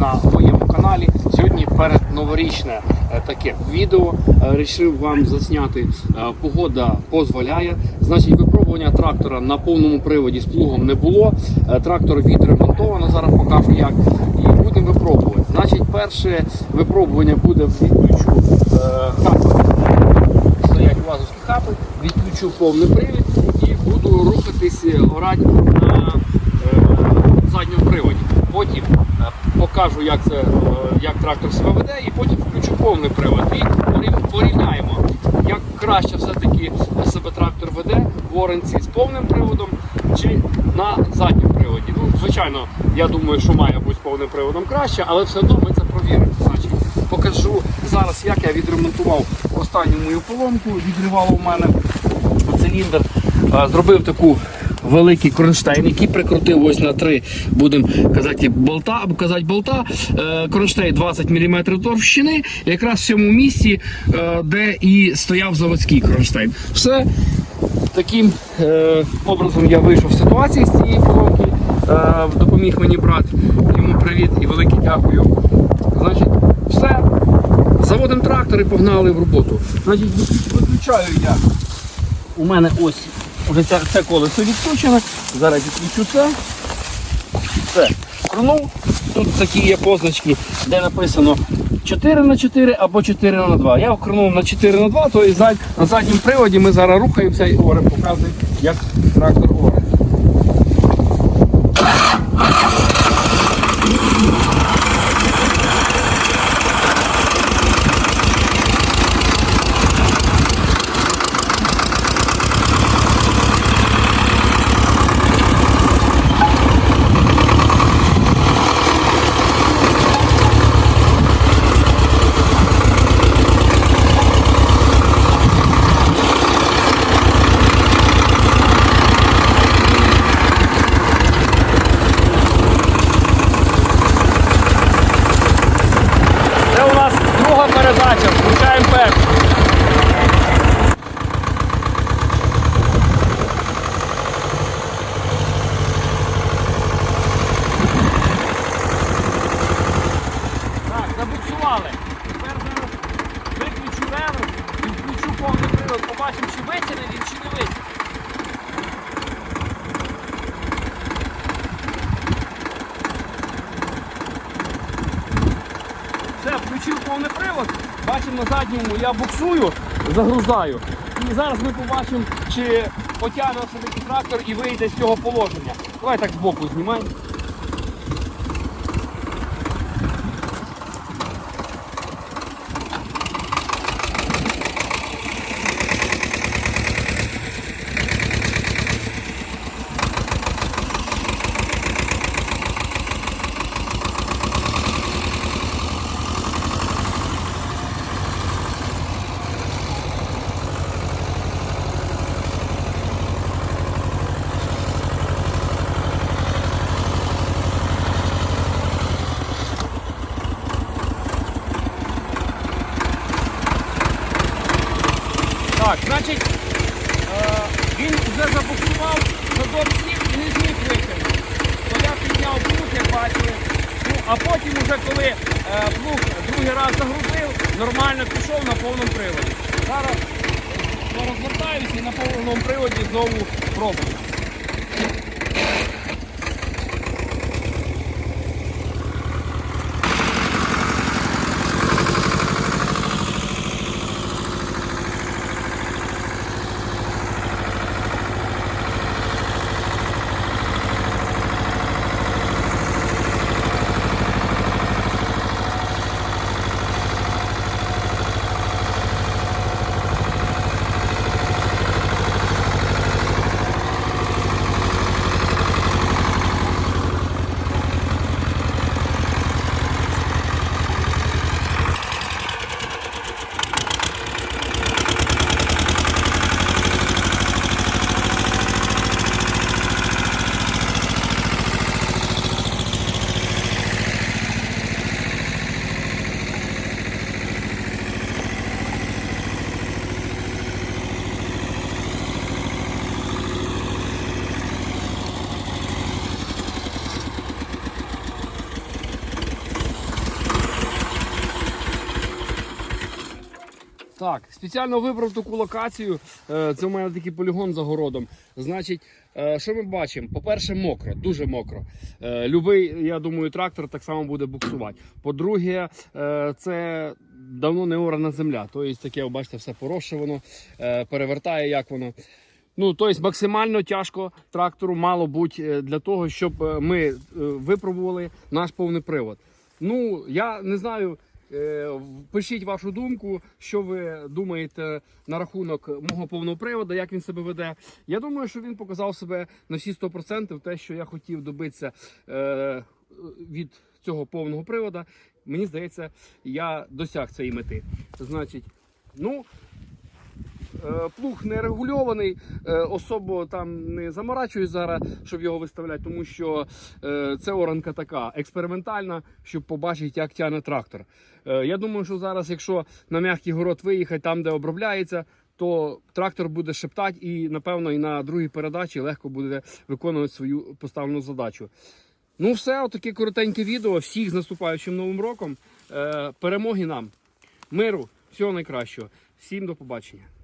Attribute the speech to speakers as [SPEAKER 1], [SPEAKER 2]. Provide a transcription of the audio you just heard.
[SPEAKER 1] на моєму каналі. Сьогодні перед новорічне е, таке відео. Е, Рішив вам засняти. Е, Погода дозволяє. Значить, випробування трактора на повному приводі з плугом не було. Е, Трактор відремонтовано. Зараз покажу як. І будемо випробувати. Значить, перше випробування буде відключу е, хапи. Стоять вазовські хапи, відключу повний привід і буду рухатись е, орати на е, задньому приводі. Потім е, покажу, як це е, як трактор себе веде, і потім включу повний привод. І порівняємо, як краще все-таки себе трактор веде в Оренці з повним приводом чи на задньому приводі. Ну, звичайно, я думаю, що має бути з повним приводом краще, але все одно ми це провіримо. Значить, покажу зараз, як я відремонтував останню мою поломку. Відривало у мене циліндр. Е, Зробив таку великий кронштейн, який прикрутив ось на три, будемо казати, болта, або казати болта. Е, Кронштейн 20 мм товщини, якраз в цьому місці, е, де і стояв заводський кронштейн. Все. Таким е, образом я вийшов з ситуації з цієї поломки. Е, допоміг мені брат. Йому привіт і велике дякую. Значить, все. Заводимо трактор і погнали в роботу. Значить, виключаю я. У мене ось вже це, це колесо відключено. Зараз відключу це. Все. Крунув. Тут такі є позначки, де написано 4 на 4 або 4 на 2. Я вкрунув на 4 на 2, то і на задньому приводі ми зараз рухаємося і орем показує, як трактор оре. Це у нас друга передача, включаємо першу. Так, забуксували. Тепер зараз виключу реверс і включу повний. Побачимо, чи витягне він, чи не витягне. Включив повний привод. Бачимо на задньому, я буксую, загрузаю. І зараз ми побачимо, чи потягне все-таки трактор і вийде з цього положення. Давай так збоку знімай. Так, значить, е, він вже забуксував, задом сів і не зміг витягнути. То я підняв плуг, як бачили. Ну, а потім, уже коли е, плуг другий раз загрузив, нормально пішов на повному приводі. Зараз розвертаюся і на повному приводі знову пробую. Так, спеціально вибрав таку локацію. Е, Це у мене такий полігон за городом. Значить, е, що ми бачимо? По-перше, мокро, дуже мокро. Е, Любий, я думаю, трактор так само буде буксувати. По-друге, це давно не орана земля. Тобто таке, бачите, все порощувано, е, перевертає, як воно. Ну, тобто максимально тяжко трактору мало бути для того, щоб ми випробували наш повний привод. Ну, я не знаю. Е, Пишіть вашу думку, що ви думаєте на рахунок мого повного приводу, як він себе веде. Я думаю, що він показав себе на всі 100% те, що я хотів добитися е, від цього повного привода. Мені здається, я досяг цієї мети. Значить, ну. Е, Плуг не регульований, е, особо там не заморачуюсь зараз, щоб його виставляти, тому що е, це оранка така експериментальна, щоб побачити, як тягне трактор. Я думаю, що зараз, якщо на м'який город виїхати там, де обробляється, то трактор буде шептати і, напевно, і на другій передачі легко буде виконувати свою поставлену задачу. Ну, все, отаке коротеньке відео. Всіх з наступаючим новим роком. Перемоги нам, миру, всього найкращого. Всім до побачення.